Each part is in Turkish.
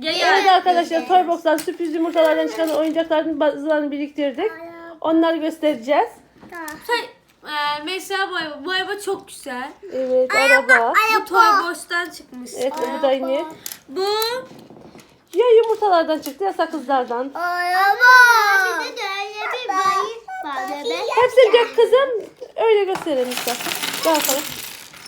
Ya Evet arkadaşlar Toybox'tan sürpriz yumurtalardan çıkan oyuncakların bazılarını biriktirdik. Onları göstereceğiz. Sen, e, mesela bu araba. Bu araba çok güzel. Evet araba. Bu Toybox'tan çıkmış. Evet bu da yine. Bu Ya yumurtalardan çıktı ya sakızlardan. Ama. Bir de öyle bir bayır var bebek. Hepsini dök kızım. Öyle gösterelim işte. Gel bakalım.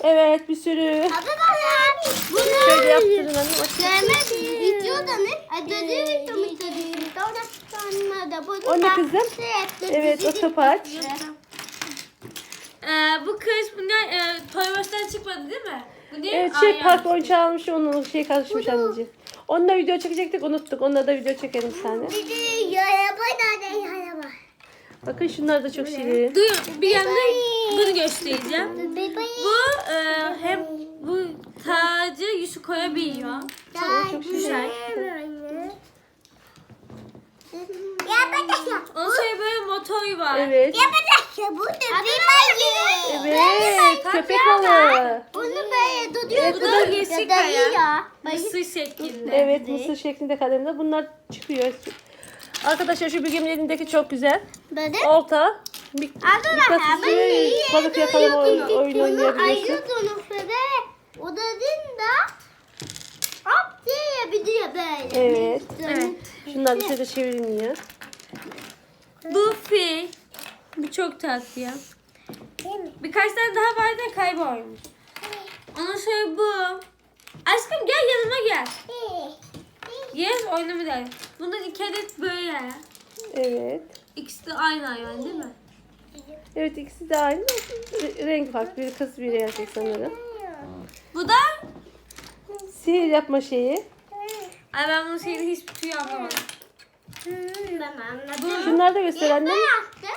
Evet bir sürü. Abi bana. Bu Şöyle yaptırın annem. açın. Sevmek videoda ne? Ay dedi video mu dedi? Sonra sonra da bunu O ne kızım? şey Evet o topaç. e, bu kız bunlar e, Toybox'tan çıkmadı değil mi? Bu? Evet şey park oyuncağı almış onun şey karışmış anneciğim. Onunla video çekecektik unuttuk. Onunla da video çekelim bir tane. Bir de yaraba da ne yaraba. Bakın şunlar da çok şirin. Dur bir yandan bunu göstereceğim. Bu e, hem koyabiliyor. çok güzel. Yapacak. Onun sonra böyle motoru var. Evet. Yapacak. Bu da bebeği. Evet köpek balığı. Bunu böyle tutuyor. Evet, Bu da yeşil kaya. ya. Mısır şeklinde. Evet mısır şeklinde kalemler. Bunlar çıkıyor. Arkadaşlar şu bilgimin elindeki çok güzel. Böyle. Bir, Arkadaşlar ben şey, balık yakalama oyunu, oynayabilirsin. Ayırdınız ve o da din de hop diye biliyor böyle. Evet. Evet. Şunları da şöyle çevirin ya. Bu fil. Bu çok tatlı ya. Birkaç tane daha var da kaybolmuş. Ondan sonra bu. Aşkım gel yanıma gel. Yes oynama gel. Bundan iki adet böyle. Evet. İkisi de aynı hayvan değil mi? Evet ikisi de aynı. Renk farklı. Bir kız bir erkek sanırım. Bu da Sihir yapma şeyi. Ay ben bunu şeyini hiçbir türlü anlamadım. Ben anladım. Şunları da göster. Ne yaptı?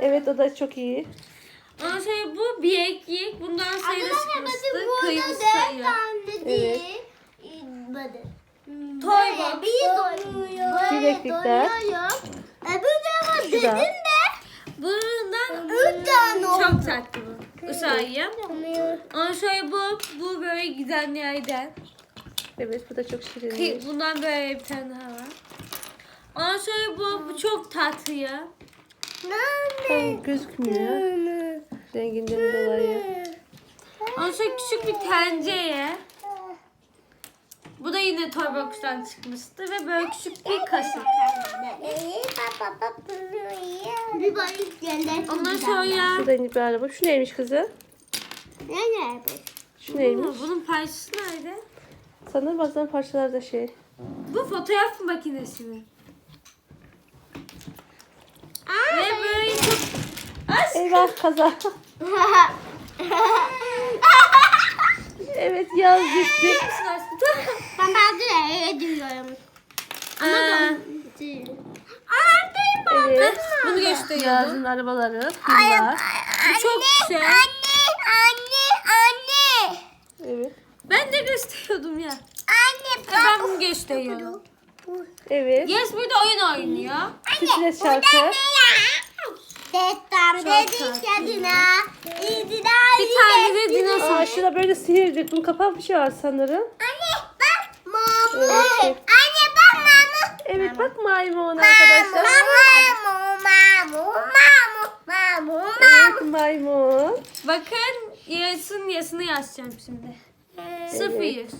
Evet o da çok iyi. Ondan sonra bu bir eklik. Bundan sayıda çıkmıştı. Kıymış sayı. Evet. Böyle. Toy Böyle box. Bir doyuyor. Bileklikler. E bu da var dedim de. Bundan Üç tane oldu. çok tatlı bu. Usayı. Ondan sonra bu, bu böyle gidenlerden. Evet bu da çok şirin. Bundan böyle bir tane daha var. Ondan sonra bu, bu çok tatlı ya. Tam gözükmüyor. Renginden dolayı. Ondan sonra küçük bir tencere. Bu da yine Toybox'tan çıkmıştı ve böyle küçük bir kaşık. Bir bayık geldi. Ondan sonra Bu da yeni bir araba. Şu neymiş kızı? Ne ne? Şu neymiş? bunun parçası nerede? Sanırım bazen parçalarda şey. Bu fotoğraf makinesi mi? Ve böyle çok... Eyvah kaza. evet yaz düştü. Ben bazı yere diyorum. Aa, Anne Evet. bunu. Yazın arabaları. Fil var. Bu çok güzel. anne, anne. Evet. Ben de gösteriyordum ya. Anne, Ben bunu gösteriyordum. Evet. Yes burada oyun oynuyor. Stres şarkı. Destan Çok dedi tatlı. kendine. İdina Bir tane de dinozor. Aa şurada böyle sihirli. Bunun kapağı bir şey var sanırım. Anne bak mamu. Evet. Anne bak mamu. Evet bak maymun arkadaşlar. Mamu, mamu, mamu, mamu, Evet maymun. Bakın yarısının yarısını yazacağım şimdi. Sıfır yüz.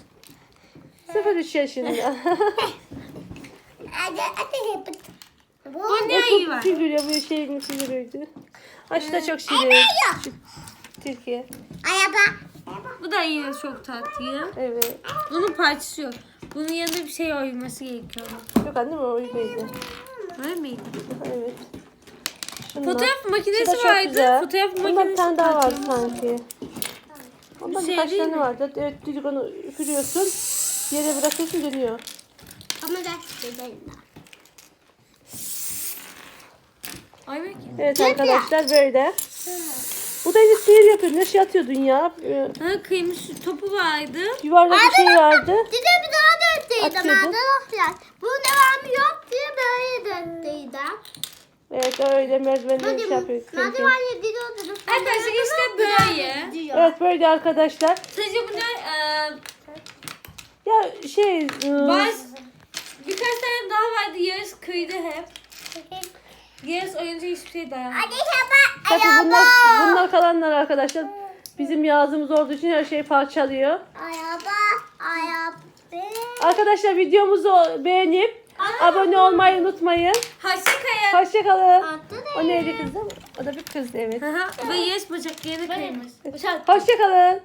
03 yaşında. Hadi, hadi. Bu ne iyi var? figür ya bu şey mi figürüydü. Şu da çok şirin. Şu- Türkiye. Araba. Bu da yine çok tatlı. Evet. Bunun parçası yok. Bunun yanında bir şey oyması gerekiyor. Yok annem o uykuydu. Öyle miydi? Evet. Şunlar. Fotoğraf Şu da makinesi çok vardı. güzel. Fotoğraf Bundan makinesi bir tane daha var vardı. sanki. Ondan şey birkaç değil tane mi? vardı. Evet düdük onu üfürüyorsun. Yere bırakıyorsun dönüyor. Ama da şuradayım. Ay bak. Evet arkadaşlar böyle. Bu da yine sihir yapıyor. Ne şey atıyordun ya? Ee, Ha kıymış topu vardı. Yuvarlak bir şey vardı. De bir daha dörtteydim Atıyordun. Bu devamı yok diye böyle dörtteydim. Evet öyle merdivenleri Hadi şey yapıyor. hadi var ya gidiyordunuz. Arkadaşlar işte böyle. Evet böyle arkadaşlar. Sadece bunlar e, Ya şey ıı, Baş, birkaç tane daha vardı. Yarısı kıydı hep. Yarısı oyuncu hiçbir şey dayanmadı. Hadi sabah bakın bunlar, bunlar kalanlar arkadaşlar. Bizim yazımız olduğu için her şey parçalıyor. Araba, araba. Arkadaşlar videomuzu beğenip abone olmayı unutmayın. Hoşçakalın. Hoşçakalın. Attı O neydi kızım? O da bir kızdı evet. Ve yarısı bacak yerine kıymış. Hoşçakalın.